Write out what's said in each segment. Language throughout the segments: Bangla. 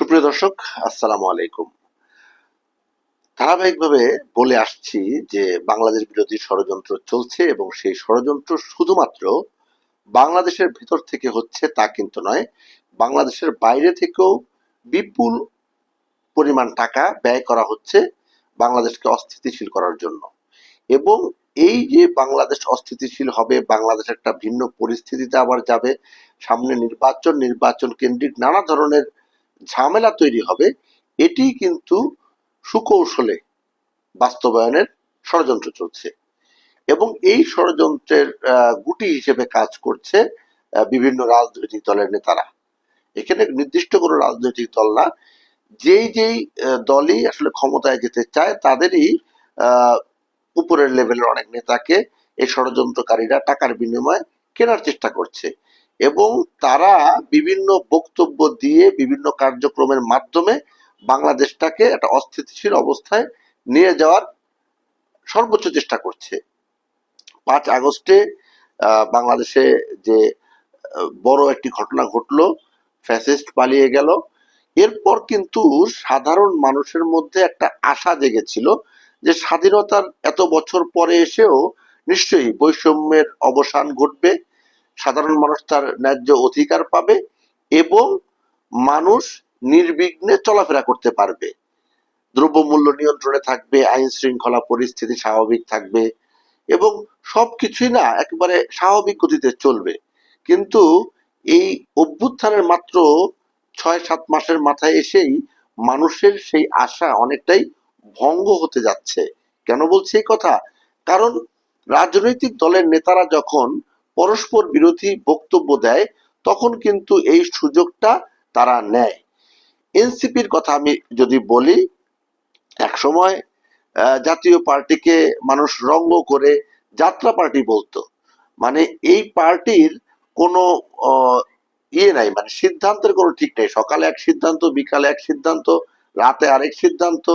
সুপ্রিয় দর্শক, আসসালামু আলাইকুম। ধারাবাহিকভাবে বলে আসছি যে বাংলাদেশ বিরোধী ষড়যন্ত্র চলছে এবং সেই ষড়যন্ত্র শুধুমাত্র বাংলাদেশের ভিতর থেকে হচ্ছে তা কিন্তু নয়, বাংলাদেশের বাইরে থেকেও বিপুল পরিমাণ টাকা ব্যয় করা হচ্ছে বাংলাদেশকে অস্থিতিশীল করার জন্য। এবং এই যে বাংলাদেশ অস্থিতিশীল হবে, বাংলাদেশ একটা ভিন্ন পরিস্থিতিতে আবার যাবে, সামনে নির্বাচন নির্বাচন কেন্দ্রিক নানা ধরনের ঝামেলা তৈরি হবে, এটি কিন্তু সুকৌশলে বাস্তবায়নের ষড়যন্ত্র চলছে। এবং এই ষড়যন্ত্রের গুটি হিসেবে কাজ করছে বিভিন্ন রাজনৈতিক দলের নেতারা। এখানে নির্দিষ্ট কোনো রাজনৈতিক দল না। যেই যেই দলই আসলে ক্ষমতায় যেতে চায়, তাদেরই উপরের লেভেলের অনেক নেতাকে এই ষড়যন্ত্রকারীরা টাকার বিনিময়ে কেনার চেষ্টা করছে। এবং তারা বিভিন্ন বক্তব্য দিয়ে বিভিন্ন কার্যক্রমের মাধ্যমে বাংলাদেশটাকে একটা অস্থিতিশীল অবস্থায় নিয়ে যাওয়ার সর্বোচ্চ চেষ্টা করছে। পাঁচ আগস্টে বাংলাদেশে যে বড় একটি ঘটনা ঘটলো, ফ্যাসিস্ট পালিয়ে গেল। এরপর কিন্তু সাধারণ মানুষের মধ্যে একটা আশা জেগেছিল যে স্বাধীনতার এত বছর পরে এসেও নিশ্চয়ই বৈষম্যের অবসান ঘটবে। সাধারণ মানুষ তার ন্যায্য অধিকার পাবে এবং মানুষ নির্বিঘ্নে চলাফেরা করতে পারবে। দ্রব্যমূল্য নিয়ন্ত্রণে থাকবে, আইন শৃঙ্খলা পরিস্থিতি স্বাভাবিক থাকবে এবং সবকিছুই না একেবারে স্বাভাবিক গতিতে চলবে। কিন্তু এই অভ্যুত্থানের মাত্র ছয় সাত মাসের মাথায় এসেই মানুষের সেই আশা অনেকটাই ভঙ্গ হতে যাচ্ছে। কেন বলছি এই কথা? কারণ রাজনৈতিক দলের নেতারা যখন পরস্পর বিরোধী বক্তব্য দেয় তখন কিন্তু এই সুযোগটা তারা নেয়। এনসিপির কথা আমি যদি বলি একসময় আহ, জাতীয় পার্টিকে মানুষ রঙ্গ করে যাত্রা পার্টি বলতো। মানে এই পার্টির কোনো ইয়ে নাই মানে সিদ্ধান্তের কোনো ঠিক নেই। সকালে এক সিদ্ধান্ত বিকালে এক সিদ্ধান্ত রাতে আরেক সিদ্ধান্ত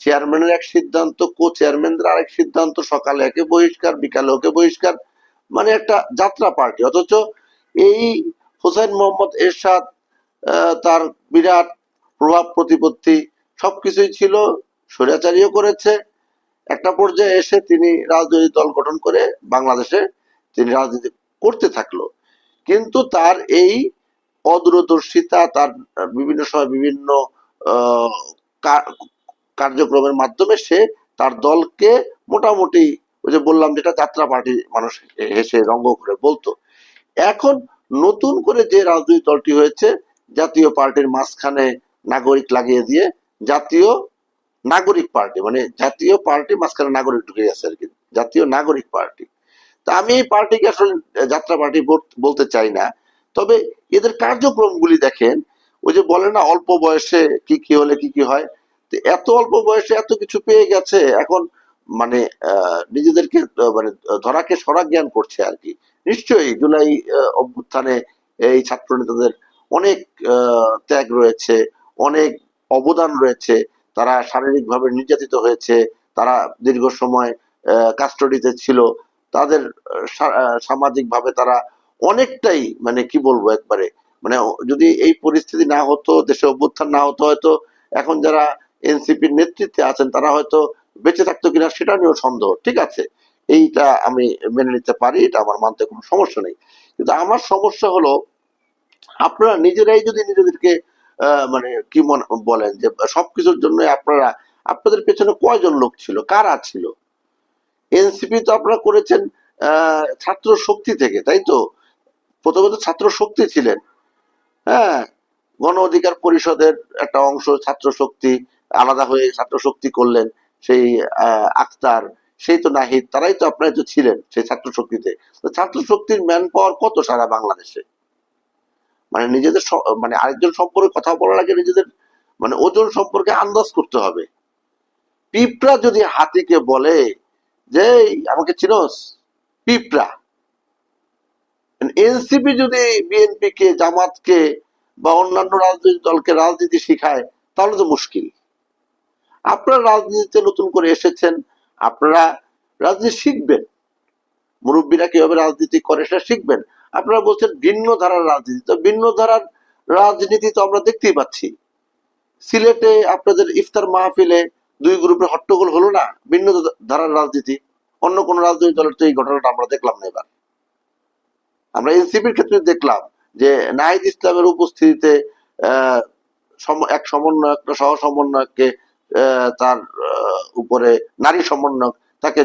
চেয়ারম্যানের এক সিদ্ধান্ত কো চেয়ারম্যানদের আরেক সিদ্ধান্ত সকালে একে বহিষ্কার বিকালে ওকে বহিষ্কার। মানে একটা যাত্রা পার্টি। অথচ এই হোসেন মোহাম্মদ এরশাদ তার বিরাট প্রভাব প্রতিপত্তি সবকিছুই ছিল, স্বৈরাচারীও করেছে। একটা পর্যায়ে এসে তিনি রাজনৈতিক দল গঠন করে বাংলাদেশে তিনি রাজনীতি করতে থাকল। কিন্তু তার এই অদূরদর্শিতা, তার বিভিন্ন সময় বিভিন্ন কার্যক্রমের মাধ্যমে সে তার দলকে মোটামুটি ওই যে বললাম যেটা যাত্রা পার্টি মানুষ হেসে রঙ্গ করে বলতো। এখন নতুন করে যে রাজনৈতিক দলটি হয়েছে, জাতীয় পার্টির মাঝখানে নাগরিক লাগিয়ে দিয়ে জাতীয় নাগরিক পার্টি মানে জাতীয় পার্টি মাঝখানে নাগরিক ঢুকে গেছে আর কি, জাতীয় নাগরিক পার্টি। তা আমি এই পার্টিকে আসলে যাত্রা পার্টি বল- বলতে চাই না, তবে এদের কার্যক্রমগুলি দেখেন, ওই যে বলে না, অল্প বয়সে কি কি হলে কি কি হয় এত অল্প বয়সে এত কিছু পেয়ে গেছে, এখন মানে নিজেদেরকে মানে ধরাকে সরা জ্ঞান করছে আর কি। নিশ্চয়ই জুলাই অভ্যুত্থানে এই ছাত্র নেতাদের অনেক ত্যাগ রয়েছে, অনেক অবদান রয়েছে। তারা শারীরিকভাবে নির্যাতিত হয়েছে, তারা দীর্ঘ সময় কাস্টডিতে ছিল। তাদের সামাজিকভাবে তারা অনেকটাই মানে কি বলব একবারে মানে যদি এই পরিস্থিতি না হতো, দেশে অভ্যুত্থান না হতো, হয়তো এখন যারা এনসিপির নেতৃত্বে আছেন, তারা হয়তো বেঁচে থাকতো কিনা সেটা নিয়েও সন্দেহ, ঠিক আছে? এইটা আমি মেনে নিতে পারি, এটা আমার মানতে কোনো সমস্যা নেই। কিন্তু আমার সমস্যা হলো, আপনারা নিজেরাই যদি নিজেদেরকে মানে কি মনে, বলেন যে সবকিছুর জন্য আপনারা, আপনাদের পেছনে কয়জন লোক ছিল? কারা ছিল? এনসিপি তো আপনারা করেছেন ছাত্র শক্তি থেকে, তাই তো? প্রথমে তো ছাত্র শক্তি ছিলেন। হ্যাঁ গণ অধিকার পরিষদের একটা অংশ ছাত্র শক্তি, আলাদা হয়ে ছাত্র শক্তি করলেন। সেই আহ, আখতার সেই তো নাহিদ তারাই তো আপনারা তো ছিলেন সেই ছাত্র শক্তিতে ছাত্র শক্তির ম্যান পাওয়ার কত সারা বাংলাদেশে? মানে নিজেদের মানে আরেকজন সম্পর্কে কথা বলার আগে নিজেদের মানে ওজন সম্পর্কে আন্দাজ করতে হবে। পিঁপড়া যদি হাতিকে বলে যে "এই, আমাকে চিনস পিঁপড়া। এনসিপি যদি বিএনপি কে জামাতকে বা অন্যান্য রাজনৈতিক দলকে রাজনীতি শিখায় তাহলে তো মুশকিল। আপনারা রাজনীতিতে নতুন করে এসেছেন, আপনারা রাজনীতি শিখবেন। মুরব্বীরা কীভাবে রাজনীতি করে সেটা শিখবেন। আপনারা বলছেন ভিন্ন ধারার রাজনীতি। তো ভিন্ন ধারার রাজনীতি তো আমরা দেখতেই পাচ্ছি। সিলেটে আপনাদের ইফতার মাহফিলে দুই গ্রুপের হট্টগোল হলো না, ভিন্ন ধারার রাজনীতি। অন্য কোন রাজনৈতিক দলের তো এই ঘটনাটা আমরা দেখলাম না এবার। আমরা এনসিপির ক্ষেত্রে দেখলাম যে নাহিদ ইসলামের উপস্থিতিতে এক সমন্বয়ক সহ সমন্বয়ককে তার উপরে নারী সমন্বয়ক তাকে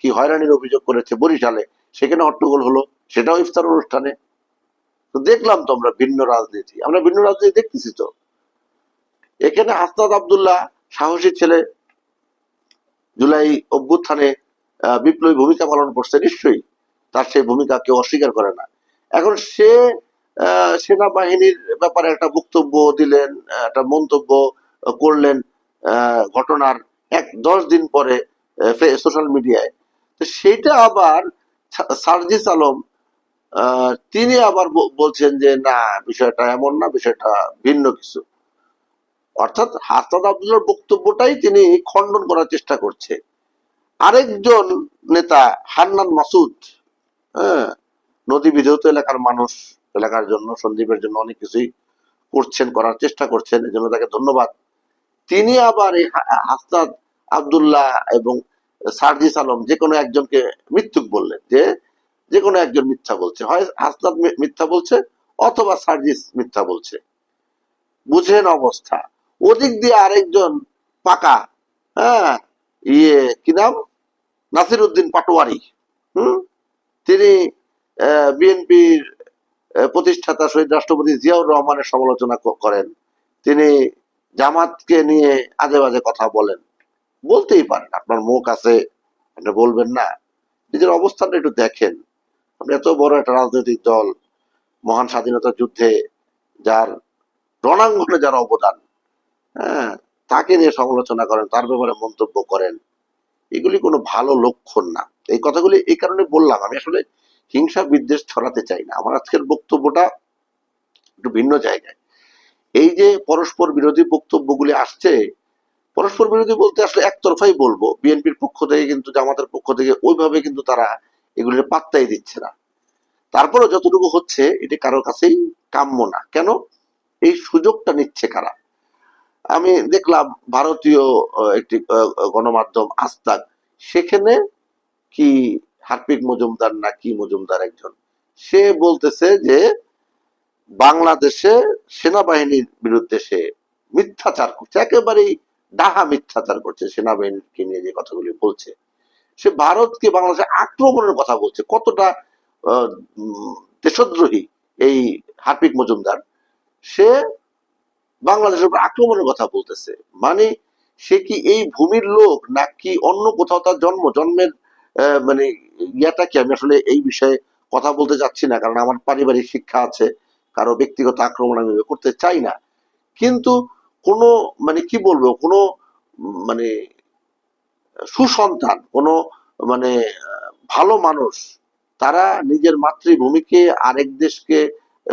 কি হয়রানির অভিযোগ করেছে বরিশালে, সেখানে হট্টগোল হলো, সেটাও ইফতার অনুষ্ঠানে। তো দেখলাম তো আমরা ভিন্ন রাজনীতি, আমরা ভিন্ন রাজনীতি দেখতেছি তো। এখানে হাসনাদ আবদুল্লাহ সাহসী ছেলে জুলাই অভ্যুত্থানে বিপ্লবী ভূমিকা পালন করছে, নিশ্চয়ই তার সেই ভূমিকা কেউ অস্বীকার করে না। এখন সে সেনাবাহিনীর ব্যাপারে একটা বক্তব্য দিলেন, একটা মন্তব্য করলেন ঘটনার এক দশ দিন পরে সোশ্যাল মিডিয়ায় তো সেটা আবার সার্জিস আলম তিনি আবার বলছেন যে, না, বিষয়টা এমন না, বিষয়টা ভিন্ন কিছু। অর্থাৎ হাসনাদ আব্দুল্লাহর বক্তব্যটাই তিনি খণ্ডন করার চেষ্টা করছে। আরেকজন নেতা, হান্নান মাসুদ হ্যাঁ নদী বিধৌত এলাকার মানুষ, এলাকার জন্য, সন্দীপের জন্য অনেক কিছুই করছেন, করার চেষ্টা করছেন, এজন্য তাকে ধন্যবাদ। তিনি আবার এই হা- হাসনাদ আব্দুল্লাহ এবং সার্জিস আলম যে কোনো একজনকে মৃত্যুক বললেন, যে যে কোনো একজন মিথ্যা বলছে। হয় হাসনাদ মিথ্যা বলছে অথবা সার্জিস মিথ্যা বলছে। বুঝেন অবস্থা। ওদিক দিয়ে আরেকজন পাকা হ্যাঁ ইয়ে কি নাম? নাসির উদ্দিন পাটোয়ারি, হুম? তিনি বিএনপির প্রতিষ্ঠাতা শহীদ রাষ্ট্রপতি জিয়াউর রহমানের সমালোচনা করেন। তিনি জামাতকে নিয়ে আজে বাজে কথা বলেন। বলতেই পারেন, আপনার মুখ আছে, আপনি বলবেন না। নিজের অবস্থানটা একটু দেখেন। আপনি এত বড় একটা রাজনৈতিক দল, মহান স্বাধীনতা যুদ্ধে যার রণাঙ্গনে যার অবদান হ্যাঁ তাকে নিয়ে সমালোচনা করেন, তার ব্যাপারে মন্তব্য করেন, এগুলি কোনো ভালো লক্ষণ না। এই কথাগুলি এই কারণে বললাম, আমি আসলে হিংসা বিদ্বেষ ছড়াতে চাই না। আমার আজকের বক্তব্যটা একটু ভিন্ন জায়গায়। এই যে পরস্পর বিরোধী বক্তব্যগুলি আসছে, পরস্পর বিরোধী বলতে আসলে একতরফাই বলব। বিএনপির পক্ষ থেকে কিন্তু, জামাতের পক্ষ থেকে ওইভাবে কিন্তু তারা এগুলির পাত্তাই দিচ্ছে না। তারপরে যতটুকু হচ্ছে, এটি কারোর কাছেই কাম্য না। কেন? এই সুযোগটা নিচ্ছে কারা? আমি দেখলাম ভারতীয় একটি গণমাধ্যম আস্তাক, সেখানে কি হার্পিক মজুমদার না কি মজুমদার একজন, সে বলতেছে যে বাংলাদেশে সেনাবাহিনীর বিরুদ্ধে সে মিথ্যাচার করছে, একেবারেই ডাহা মিথ্যাচার করছে সেনাবাহিনীকে নিয়ে যে কথাগুলি বলছে। সে ভারতকে বাংলাদেশে আক্রমণের কথা বলছে। কতটা দেশদ্রোহী এই হার্পিক মজুমদার। সে বাংলাদেশের উপর আক্রমণের কথা বলতেছে। মানে সে কি এই ভূমির লোক নাকি অন্য কোথাও তার জন্ম, জন্মের মানে ইয়াটা কি? আমি আসলে এই বিষয়ে কথা বলতে যাচ্ছি না, কারণ আমার পারিবারিক শিক্ষা আছে। কারও ব্যক্তিগত আক্রমণ আমি করতে চাই না। কিন্তু কোনো মানে কি বলব, কোনো মানে সুসন্তান, কোনো মানে ভালো মানুষ, তারা নিজের মাতৃভূমিকে আরেক দেশকে,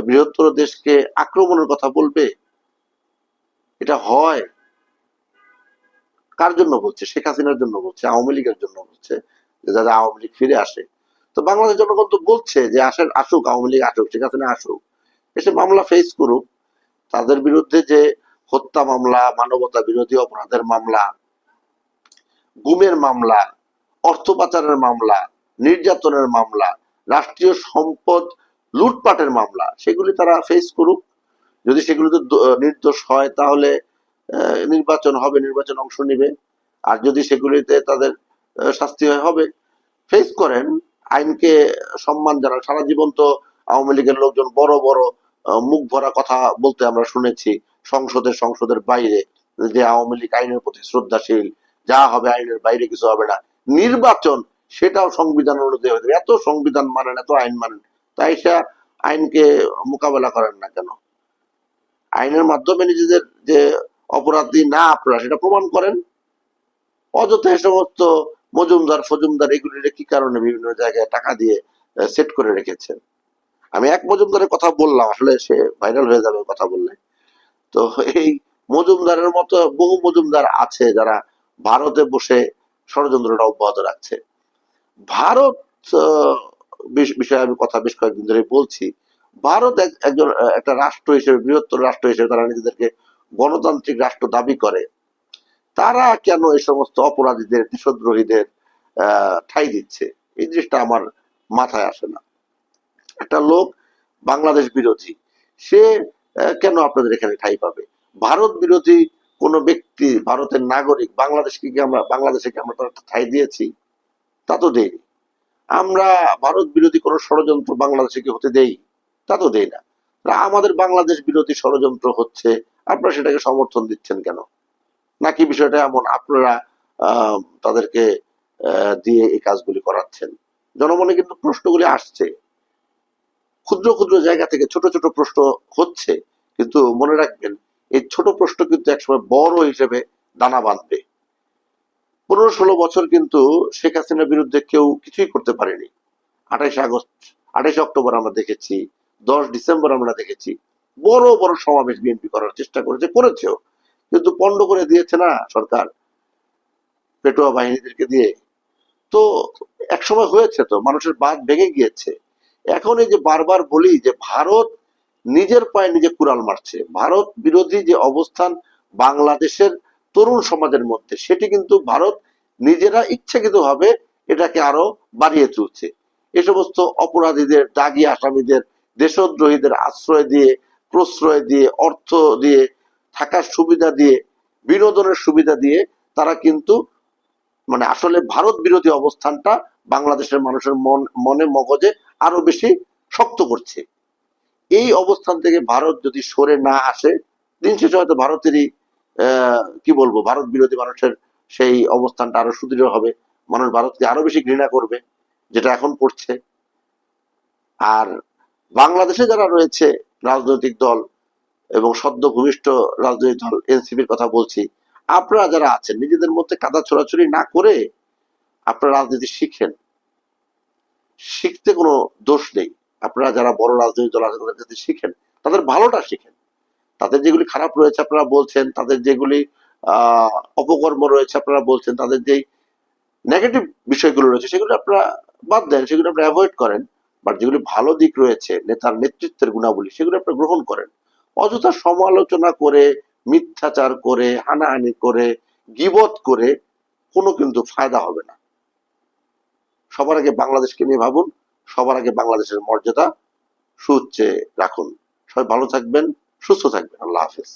বৃহত্তর দেশকে আক্রমণের কথা বলবে? এটা হয়। কার জন্য বলছে? শেখ হাসিনার জন্য বলছে? আওয়ামী লীগের জন্য বলছে? যে যাতে আওয়ামী লীগ ফিরে আসে। তো বাংলাদেশ জনগণ তো বলছে যে আসেন, আসুক, আওয়ামী লীগ আসুক, শেখ হাসিনা আসুক। এসে মামলা ফেস করুক, তাদের বিরুদ্ধে যে হত্যা মামলা, মানবতা বিরোধী অপরাধের মামলা, গুমের মামলা, অর্থ পাচারের মামলা, নির্যাতনের মামলা, রাষ্ট্রীয় সম্পদ লুটপাটের মামলা, সেগুলি তারা ফেস করুক। যদি সেগুলিতে নির্দোষ হয়, তাহলে নির্বাচন হবে, নির্বাচন অংশ নেবে। আর যদি সেগুলিতে তাদের শাস্তি হয়, হবে। ফেস করেন, আইনকে সম্মান জানান। সারা জীবন তো আওয়ামী লীগের লোকজন বড় বড় মুখ ভরা কথা বলতে আমরা শুনেছি, সংসদের সংসদের বাইরে যে আওয়ামী লীগ আইনের প্রতি শ্রদ্ধাশীল, যা হবে আইনের বাইরে কিছু হবে না। নির্বাচন, সেটাও সংবিধান অনুযায়ী হতে। এত সংবিধান মানেন, এত আইন মানেন, তাই সে আইনকে মোকাবেলা করেন না কেন? আইনের মাধ্যমে নিজেদের যে অপরাধী না আপনারা, সেটা প্রমাণ করেন। অযথা সমস্ত মজুমদার, ফজুমদার এগুলি কি কারণে বিভিন্ন জায়গায় টাকা দিয়ে সেট করে রেখেছেন? আমি এক মজুমদারের কথা বললাম, আসলে সে ভাইরাল হয়ে যাবে কথা বললে। তো এই মজুমদারের মতো বহু মজুমদার আছে যারা ভারতে বসে ষড়যন্ত্রটা অব্যাহত রাখছে। ভারত বিষয়ে আমি কথা বেশ কয়েকদিন ধরে বলছি। ভারত এক- একজন একটা রাষ্ট্র হিসেবে, বৃহত্তর রাষ্ট্র হিসেবে তারা নিজেদেরকে গণতান্ত্রিক রাষ্ট্র দাবি করে। তারা কেন এই সমস্ত অপরাধীদের দেশদ্রোহীদের ঠাঁই দিচ্ছে? এই জিনিসটা আমার মাথায় আসে না। একটা লোক বাংলাদেশ বিরোধী, সে কেন আপনাদের এখানে ঠাঁই পাবে? ভারত বিরোধী কোন ব্যক্তি, ভারতের নাগরিক, বাংলাদেশকে কি আমরা, বাংলাদেশে কি আমরা তার ঠাঁই দিয়েছি? তা তো দেইনি আমরা ভারত বিরোধী কোন ষড়যন্ত্র বাংলাদেশে কি হতে দেই? তা তো দেই না। আমাদের বাংলাদেশ বিরোধী ষড়যন্ত্র হচ্ছে, আপনারা সেটাকে সমর্থন দিচ্ছেন কেন? নাকি বিষয়টা এমন আপনারা তাদেরকে দিয়ে এই কাজগুলি করাচ্ছেন? জনমনে কিন্তু প্রশ্নগুলি আসছে। ক্ষুদ্র ক্ষুদ্র জায়গা থেকে ছোট ছোট প্রশ্ন হচ্ছে, কিন্তু মনে রাখবেন, এই ছোট প্রশ্ন কিন্তু একসময় বড় হিসেবে দানা বাঁধবে। পনেরো ষোলো বছর কিন্তু শেখ হাসিনার বিরুদ্ধে কেউ কিছুই করতে পারেনি। আঠাইশে আগস্ট, আঠাইশে অক্টোবর আমরা দেখেছি, দশ ডিসেম্বর আমরা দেখেছি, বড় বড় সমাবেশ বিএনপি করার চেষ্টা করেছে, করেছেও। কিন্তু পণ্ড করে দিয়েছে না সরকার, পেটোয়া বাহিনীদেরকে দিয়ে। তো একসময় হয়েছে তো, মানুষের বাদ ভেঙে গিয়েছে। এখন এই যে বারবার বলি যে ভারত নিজের পায়ে নিজে কুড়াল মারছে। ভারত বিরোধী যে অবস্থান বাংলাদেশের তরুণ সমাজের মধ্যে, সেটি কিন্তু ভারত নিজেরা ইচ্ছাকৃত ভাবে এটাকে আরও বাড়িয়ে তুলছে। এ সমস্ত অপরাধীদের, দাগি আসামিদের, দেশদ্রোহীদের আশ্রয় দিয়ে, প্রশ্রয় দিয়ে, অর্থ দিয়ে, থাকার সুবিধা দিয়ে, বিনোদনের সুবিধা দিয়ে তারা কিন্তু মানে আসলে ভারত বিরোধী অবস্থানটা বাংলাদেশের মানুষের মন, মনে মগজে আরও বেশি শক্ত করছে। এই অবস্থান থেকে ভারত যদি সরে না আসে, দিন শেষে হয়তো ভারতেরই কি বলব, ভারত বিরোধী মানুষের সেই অবস্থানটা আরও সুদৃঢ় হবে, মানুষ ভারতকে আরও বেশি ঘৃণা করবে, যেটা এখন করছে। আর বাংলাদেশে যারা রয়েছে রাজনৈতিক দল এবং সদ্য ভূমিষ্ঠ রাজনৈতিক দল, এনসিপির কথা বলছি আপনারা যারা আছেন, নিজেদের মধ্যে কাদা ছোড়াছুড়ি না করে আপনারা রাজনীতি শিখেন। শিখতে কোনো দোষ নেই। আপনারা যারা বড় রাজনৈতিক দল আছে, তাদের কাছে শিখেন। তাদের ভালোটা শিখেন। তাদের যেগুলি খারাপ রয়েছে আপনারা বলছেন, তাদের যেগুলি অপকর্ম রয়েছে আপনারা বলছেন, তাদের যেই নেগেটিভ বিষয়গুলো রয়েছে, সেগুলো আপনারা বাদ দেন, সেগুলো আপনারা অ্যাভয়েড করেন। বাট যেগুলি ভালো দিক রয়েছে, নেতার নেতৃত্বের গুণাবলী, সেগুলো আপনারা গ্রহণ করেন। অযথা সমালোচনা করে মিথ্যাচার করে, হানাহানি করে, গিবত করে, কোনো কিন্তু ফায়দা হবে না। সবার আগে বাংলাদেশকে নিয়ে ভাবুন, সবার আগে বাংলাদেশের মর্যাদা সুচ্ছে রাখুন। সবাই ভালো থাকবেন, সুস্থ থাকবেন। আল্লাহ হাফেজ।